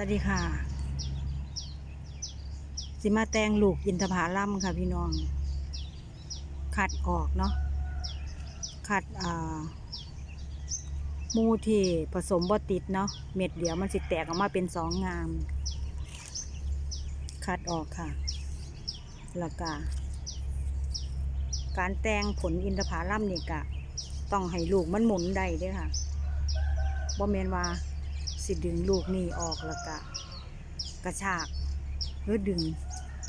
วัสดีค่ะ สิมาแตงลูกอินทผาลัมค่ะพี่น้อง ขัดออกเนาะ ขัดอ่ามูที่ผสมบ่ติดเนาะ เม็ดเดียวมันสิแตกออกมาเป็นสองงาม ขัดออกค่ะแล้วก็การแตงผลอินทผาลัมนี่กะ ต้องให้ลูกมันหมุนได้ด้วยค่ะบ่แมนว่า สิดึงลูกนี่ออกแล้วก็กระชากหรือดึง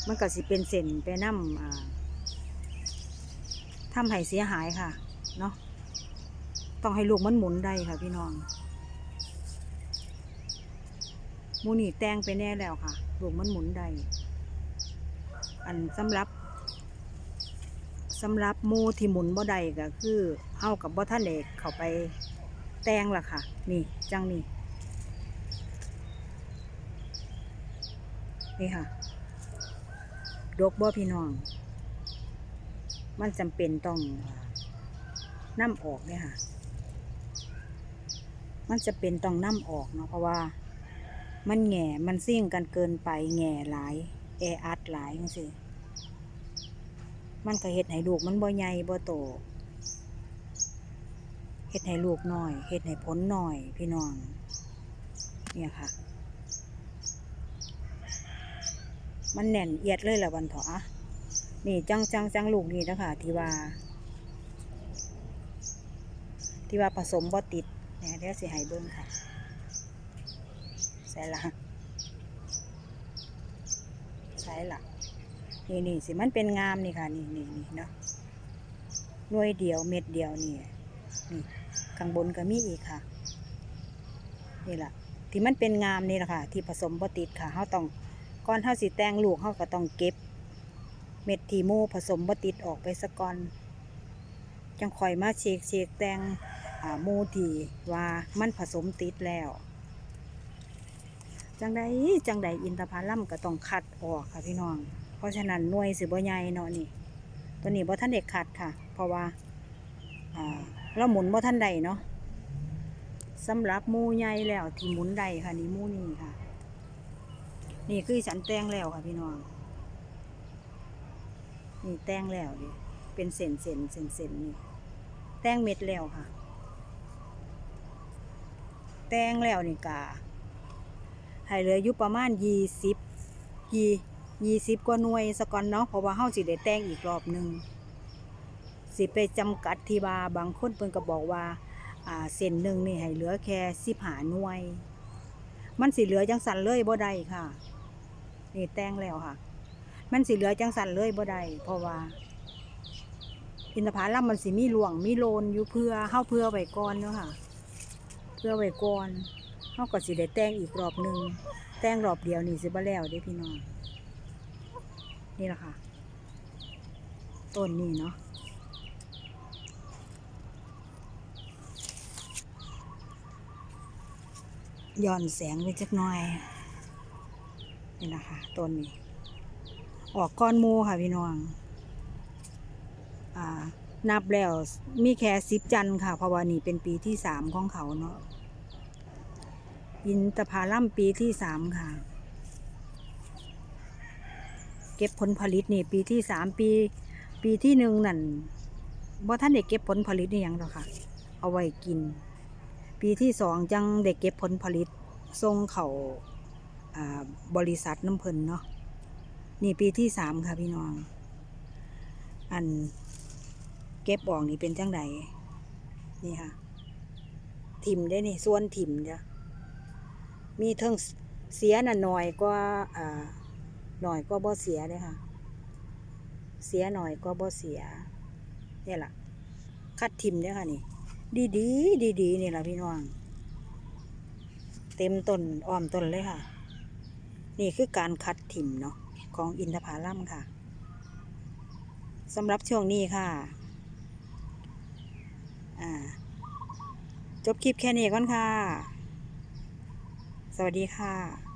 มันก็สิเป็นเส้นไปน้ำอ่าทำให้เสียหายค่ะเนาะต้องให้ลูกมันหมุนได้ค่ะพี่น้องมูนี่แตงไปแน่แล้วค่ะลูกมันหมุนได้อันสำหรับสำหรับมูที่หมุนบ่ได้ก็คือเฮากับบ่ท่านเอกเข้าไปแตงล่ะค่ะ นี่จังนี่ นี่ค่ะ ดกบ่พี่น้อง มันจำเป็นต้องน้ำออกเนี่ยค่ะ มันจะเป็นต้องน้ำออกเนาะเพราะว่า มันแหง่ มันซิ่งกันเกินไปแหง่หลายแออัดหลายจังซี่มันก็เฮ็ดให้ลูกมันบ่ใหญ่บ่โตเฮ็ดให้ลูกน้อยเฮ็ดให้ผลน้อยพี่น้อง เนี่ยค่ะ มันแน่นเอียดเลยละวันเถาะอนี่จังจังจังลูกนี่นะคะที่ว่า ที่ว่าผสมบ่ติดเนี่ยเดี๋ยวสิให้เบิ้งค่ะใส่ละใส่ละนี่นี่สิมันเป็นงามนี่ค่ะ นี่นี่นี่เนาะหน่วยเดียวเม็ดเดียวนี่นี่ข้างบนก็มีอีกค่ะ นี่แหละที่มันเป็นงามนี่แหละค่ะ ที่ผสมบ่ติดค่ะเขาต้อง ก่อนเฮาสิแต่งลูกเฮาก็ต้องเก็บ เม็ดทีโมผสมบ่ติดออกไปซะก่อน จังค่อยมาเช็คเช็คแต่งอ่าหมูที่ว่ามันผสมติดแล้ว จังใดจังใดอินทผลัมก็ต้องคัดออกค่ะพี่น้อง เพราะฉะนั้นหน่วยสิบ่ใหญ่เนาะนี่ ตัวนี้บ่ทันได้คัดค่ะ เพราะว่าเราหมุนบ่ทันใดเนาะสำหรับมูใหญ่แล้วที่หมุนได้ค่ะนี่มูนี่ค่ะ นี่คือฉันแต่งแล้วค่ะพี่น้อง นี่แต่งแล้วดิเป็นเส้นเส้นเส้นเส้นนี่แต่งเม็ดแล้วค่ะ แต่งแล้วนี่กาให้เหลืออยู่ประมาณยี่สิบยี่ยี่สิบกว่าหน่วยสกอนเนาะเพราะว่าเฮาสิได้แต่งอีกรอบหนึ่งสิไปจำกัดที่ว่าบางคนเพิ่นก็บอกว่าอ่าเส้นหนึ่งนี่ให้เหลือแค่สิบหาหน่วย มันสิเหลือจังสันเลยบ่ได้ค่ะ นี่แต่งแล้วค่ะ มันสิเหลือจังสันเลยบ่ได้เพราะว่า อินทผลัมมันสิมีหลวงมีโลนอยู่เพื่อเฮาเพื่อไว้ก่อนเนาะค่ะ เพื่อไว้ก่อนเฮาก็สิได้แต่งอีกรอบหนึ่งแต่งรอบเดียวนี่สิบ่แล้วเด้พี่น้องนี่แหละค่ะต้นนี้เนาะย้อนแสงไปจักหน่อย นี่นะคะต้นนี้ออกก้อนมูค่ะพี่น้องอ่านับแล้วมีแค่สิบจันค่ะเพราะว่านี่เป็นปีที่สามของเขาเนาะยินตะพาล่ำปีที่สามค่ะ เก็บผลผลิตนี่ปีที่สามปี ปีที่หนึ่งนั่นบ่ท่านเด็กเก็บผลผลิตนี่ยังหรอค่ะ เอาไว้กิน ปีที่สองจังเด็กเก็บผลผลิตส่งเขา่า บริษัทน้ำเพลินเนาะนี่ปีที่สามค่ะพี่น้อง อันเก็บออกนี่เป็นจังไดนี่ค่ะ ถิ่มได้นี่ส่วนถิ่มจ้ะมีเทิงเสียน่ะหน่อยกว่าอ่าหน่อยก็บ่เสียเลยค่ะ เสียหน่อยก็บ่เสียเนี่ยล่ะคัดถิ่มเด้อค่ะนี่ ดีดีดีดีนี่แหละพี่น้อง เต็มต้นอ้อมต้นเลยค่ะ นี่คือการคัดถิ่มเนาะของอินทผลัมค่ะสำหรับช่วงนี้ค่ะ จบคลิปแค่นี้ก่อนค่ะ สวัสดีค่ะ